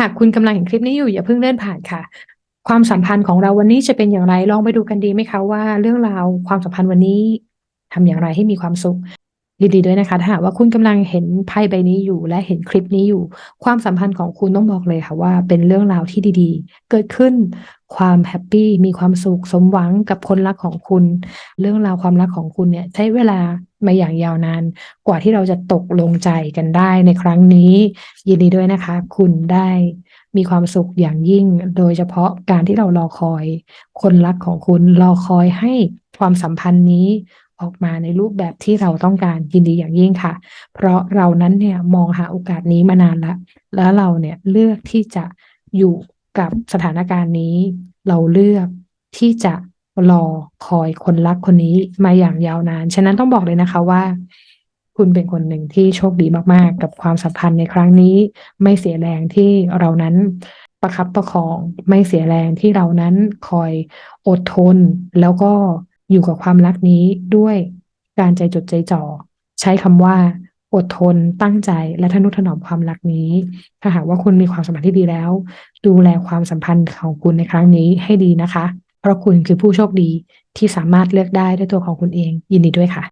หากคุณกำลังเห็นคลิปนี้อยู่อย่าเพิ่งเลื่อนผ่านค่ะ ความสัมพันธ์ของเราวันนี้จะเป็นอย่างไรลองไปดูกันดีไหมคะว่าเรื่องราวความสัมพันธ์วันนี้ทำอย่างไรให้มีความสุข ยินดีด้วยนะคะ ถ้าหากว่าคุณกำลังเห็นไพ่ใบนี้อยู่ และเห็นคลิปนี้อยู่ ความสัมพันธ์ของคุณต้องบอกเลยค่ะว่า เป็นเรื่องราวที่ดีๆ เกิดขึ้นความแฮปปี้มีความสุขสมหวังกับคนรักของคุณ เรื่องราวความรักของคุณเนี่ย ใช้เวลามาอย่างยาวนาน กว่าที่เราจะตกลงใจกันได้ในครั้งนี้ ยินดีด้วยนะคะ คุณได้มีความสุขอย่างยิ่ง โดยเฉพาะการที่เรารอคอย คนรักของคุณรอคอยให้ความสัมพันธ์นี้ ออกมาในรูปแบบที่เราต้องการยินดีอย่างยิ่งค่ะ เพราะเรานั้นเนี่ยมองหาโอกาสนี้มานานละ แล้วเราเนี่ยเลือกที่จะอยู่กับสถานการณ์นี้ เราเลือกที่จะรอคอยคนรักคนนี้มาอย่างยาวนาน ฉะนั้นต้องบอกเลยนะคะว่า คุณเป็นคนหนึ่งที่โชคดีมากๆ กับความสัมพันธ์ในครั้งนี้ ไม่เสียแรงที่เรานั้นประคับประคอง ไม่เสียแรงที่เรานั้นคอยอดทนแล้วก็ อยู่กับความรักนี้ด้วยการใจจดใจจ่อ ใช้คำว่า อดทน ตั้งใจและทนุถนอมความรักนี้ ถ้าหากว่าคุณมีความสัมพันธ์ที่ดีแล้ว ดูแลความสัมพันธ์ของคุณในครั้งนี้ให้ดีนะคะ เพราะคุณคือผู้โชคดีที่สามารถเลือกได้ด้วยตัวของคุณเอง ยินดีด้วยค่ะ